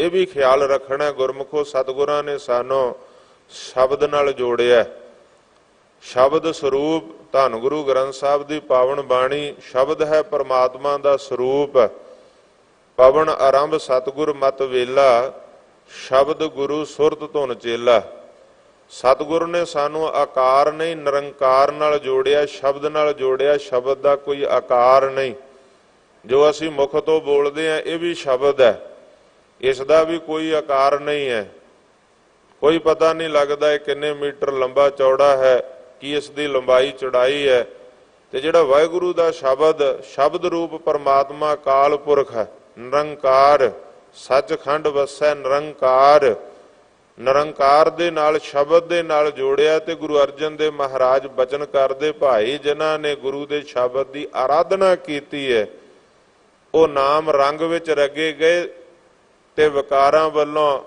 ਇਹ ਵੀ ਖਿਆਲ ਰੱਖਣਾ ਗੁਰਮੁਖੋ, ਸਤਿਗੁਰਾਂ ਨੇ ਸਾਨੂੰ ਸ਼ਬਦ ਨਾਲ ਜੋੜਿਆ ਸ਼ਬਦ ਸਰੂਪ, ਧੰਨ ਗੁਰੂ ਗ੍ਰੰਥ ਸਾਹਿਬ ਦੀ ਪਾਵਨ ਬਾਣੀ, ਸ਼ਬਦ ਹੈ ਪਰਮਾਤਮਾ ਦਾ ਸਰੂਪ। ਪਵਨ ਆਰੰਭ ਸਤਿਗੁਰ ਮਤ ਵੇਲਾ, ਸ਼ਬਦ ਗੁਰੂ ਸੁਰਤ ਧੁਨ ਚੇਲਾ। ਸਤਿਗੁਰ ਨੇ ਸਾਨੂੰ ਆਕਾਰ ਨਹੀਂ, ਨਿਰੰਕਾਰ ਨਾਲ ਜੋੜਿਆ, ਸ਼ਬਦ ਨਾਲ ਜੋੜਿਆ, ਸ਼ਬਦ ਦਾ ਕੋਈ ਆਕਾਰ ਨਹੀਂ। ਜੋ ਅਸੀਂ ਮੁਖ ਤੋਂ ਬੋਲਦੇ ਆ ਇਹ ਵੀ ਸ਼ਬਦ ਹੈ। ਇਸ ਦਾ ਵੀ ਕੋਈ ਆਕਾਰ ਨਹੀਂ ਹੈ। ਕੋਈ ਪਤਾ ਨਹੀਂ ਲੱਗਦਾ ਇਹ ਕਿੰਨੇ ਮੀਟਰ ਲੰਬਾ ਚੌੜਾ ਹੈ, ਕੀ ਇਸ ਦੀ ਲੰਬਾਈ ਚੌੜਾਈ ਹੈ ਤੇ ਜਿਹੜਾ ਵਾਹਿਗੁਰੂ ਦਾ ਸ਼ਬਦ ਸ਼ਬਦ ਰੂਪ ਪਰਮਾਤਮਾ ਕਾਲ ਪੁਰਖ ਹੈ, ਨਿਰੰਕਾਰ, ਸੱਚਖੰਡ ਵਸੈ ਨਿਰੰਕਾਰ ਨਿਰੰਕਾਰ ਦੇ ਨਾਲ, ਸ਼ਬਦ ਦੇ ਨਾਲ ਜੋੜਿਆ ਤੇ ਗੁਰੂ ਅਰਜਨ ਦੇ ਮਹਾਰਾਜ ਬਚਨ ਕਰਦੇ, ਭਾਈ ਜਿਨ੍ਹਾਂ ਨੇ ਗੁਰੂ ਦੇ ਸ਼ਬਦ ਦੀ ਆਰਾਧਨਾ ਕੀਤੀ ਹੈ, ਉਹ ਨਾਮ ਰੰਗ ਵਿੱਚ ਰਗੇ ਗਏ ਤੇ ਵਿਕਾਰਾਂ ਵੱਲੋਂ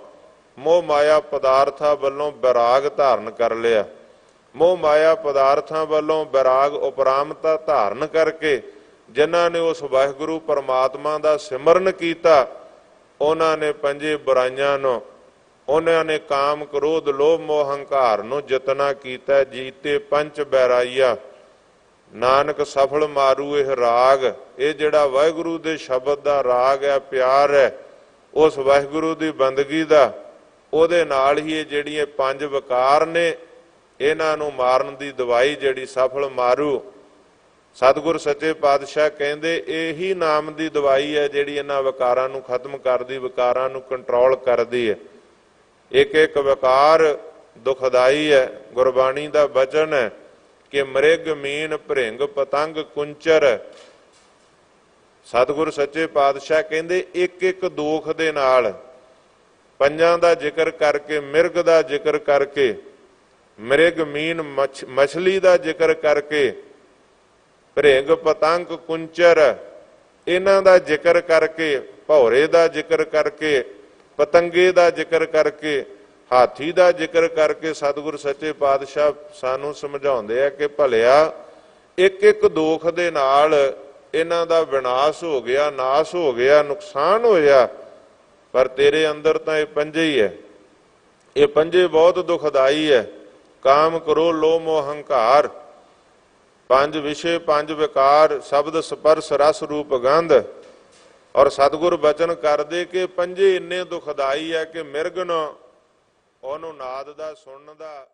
ਮੋਹ ਮਾਇਆ ਪਦਾਰਥਾਂ ਵੱਲੋਂ ਵਿਰਾਗ ਧਾਰਨ ਕਰ ਲਿਆ। ਮੋਹ ਮਾਇਆ ਪਦਾਰਥਾਂ ਵੱਲੋਂ ਵਿਰਾਗ ਉਪਰਾਮਤਾ ਧਾਰਨ ਕਰਕੇ ਜਿਨ੍ਹਾਂ ਨੇ ਉਸ ਵਾਹਿਗੁਰੂ ਪਰਮਾਤਮਾ ਦਾ ਸਿਮਰਨ ਕੀਤਾ, ਉਹਨਾਂ ਨੇ ਪੰਜੇ ਬੁਰਾਈਆਂ ਨੂੰ, ਉਹਨਾਂ ਨੇ ਕਾਮ ਕ੍ਰੋਧ, ਲੋਭ, ਮੋਹ, ਹੰਕਾਰ ਨੂੰ ਜਿਤਨਾ ਕੀਤਾ, ਜੀਤੇ ਪੰਜ ਬੈਰਾਈਆ ਨਾਨਕ ਸਫਲ ਮਾਰੂ ਇਹ ਰਾਗ, ਇਹ ਜਿਹੜਾ ਵਾਹਿਗੁਰੂ ਦੇ ਸ਼ਬਦ ਦਾ ਰਾਗ ਹੈ, ਪਿਆਰ ਹੈ ਉਸ ਵਾਹਿਗੁਰੂ ਦੀ ਬੰਦਗੀ ਦਾ, ਉਹਦੇ ਨਾਲ ਹੀ ਇਹ ਜਿਹੜੀਆਂ ਪੰਜ ਵਿਕਾਰ ਨੇ, ਇਹਨਾਂ ਨੂੰ ਮਾਰਨ ਦੀ ਦਵਾਈ ਜਿਹੜੀ ਸਫਲ ਮਾਰੂ। ਸਤਿਗੁਰ ਸੱਚੇ ਪਾਤਸ਼ਾਹ ਕਹਿੰਦੇ, ਇਹੀ ਨਾਮ ਦੀ ਦਵਾਈ ਹੈ ਜਿਹੜੀ ਇਹਨਾਂ ਵਿਕਾਰਾਂ ਨੂੰ ਖਤਮ ਕਰਦੀ, ਵਿਕਾਰਾਂ ਨੂੰ ਕੰਟਰੋਲ ਕਰਦੀ ਹੈ। ਇੱਕ ਇੱਕ ਵਿਕਾਰ ਦੁਖਦਾਈ ਹੈ, ਗੁਰਬਾਣੀ ਦਾ ਬਚਨ ਹੈ ਕਿ ਮ੍ਰਿਗ ਮੀਨ ਭ੍ਰਿੰਗ ਪਤੰਗ ਕੁੰਚਰ ਸਤਿਗੁਰ ਸੱਚੇ ਪਾਤਸ਼ਾਹ ਕਹਿੰਦੇ ਇੱਕ ਇੱਕ ਦੋਖ ਦੇ ਨਾਲ ਪੰਜਾਂ ਦਾ ਜ਼ਿਕਰ ਕਰਕੇ, ਮਿਰਗ ਦਾ ਜ਼ਿਕਰ ਕਰਕੇ, ਮਿਰਗ ਮੀਨ ਮਛ- ਮਛਲੀ ਦਾ ਜ਼ਿਕਰ ਕਰਕੇ, ਭ੍ਰਿੰਗ ਪਤੰਗ ਕੁੰਚਰ, ਇਹਨਾਂ ਦਾ ਜ਼ਿਕਰ ਕਰਕੇ, ਭੌਰੇ ਦਾ ਜ਼ਿਕਰ ਕਰਕੇ, ਪਤੰਗੇ ਦਾ ਜ਼ਿਕਰ ਕਰਕੇ, ਹਾਥੀ ਦਾ ਜ਼ਿਕਰ ਕਰਕੇ ਸਤਿਗੁਰ ਸੱਚੇ ਪਾਤਸ਼ਾਹ ਸਾਨੂੰ ਸਮਝਾਉਂਦੇ ਆ ਕਿ ਭਲਿਆ ਇੱਕ ਇੱਕ ਦੋਖ ਦੇ ਨਾਲ ਇਹਨਾਂ ਦਾ ਵਿਨਾਸ਼ ਹੋ ਗਿਆ, ਨਾਸ਼ ਹੋ ਗਿਆ, ਨੁਕਸਾਨ ਹੋਇਆ, ਪਰ ਤੇਰੇ ਅੰਦਰ ਤਾਂ ਇਹ ਪੰਜੇ ਹੀ ਹੈ। ਇਹ ਪੰਜੇ ਬਹੁਤ ਦੁਖਦਾਈ ਹੈ। ਕਾਮ ਕਰੋ, ਲੋਭ ਮੋਹ ਹੰਕਾਰ ਪੰਜ ਵਿਸ਼ੇ, ਪੰਜ ਵਿਕਾਰ, ਸ਼ਬਦ, ਸਪਰਸ, ਰਸ, ਰੂਪ, ਗੰਧ। ਔਰ ਸਤਿਗੁਰ ਬਚਨ ਕਰਦੇ ਕਿ ਪੰਜੇ ਇੰਨੇ ਦੁਖਦਾਈ ਹੈ ਕਿ ਮਿਰਗ ਨੂੰ ਉਹਨੂੰ ਨਾਦ ਦਾ, ਸੁਣਨ ਦਾ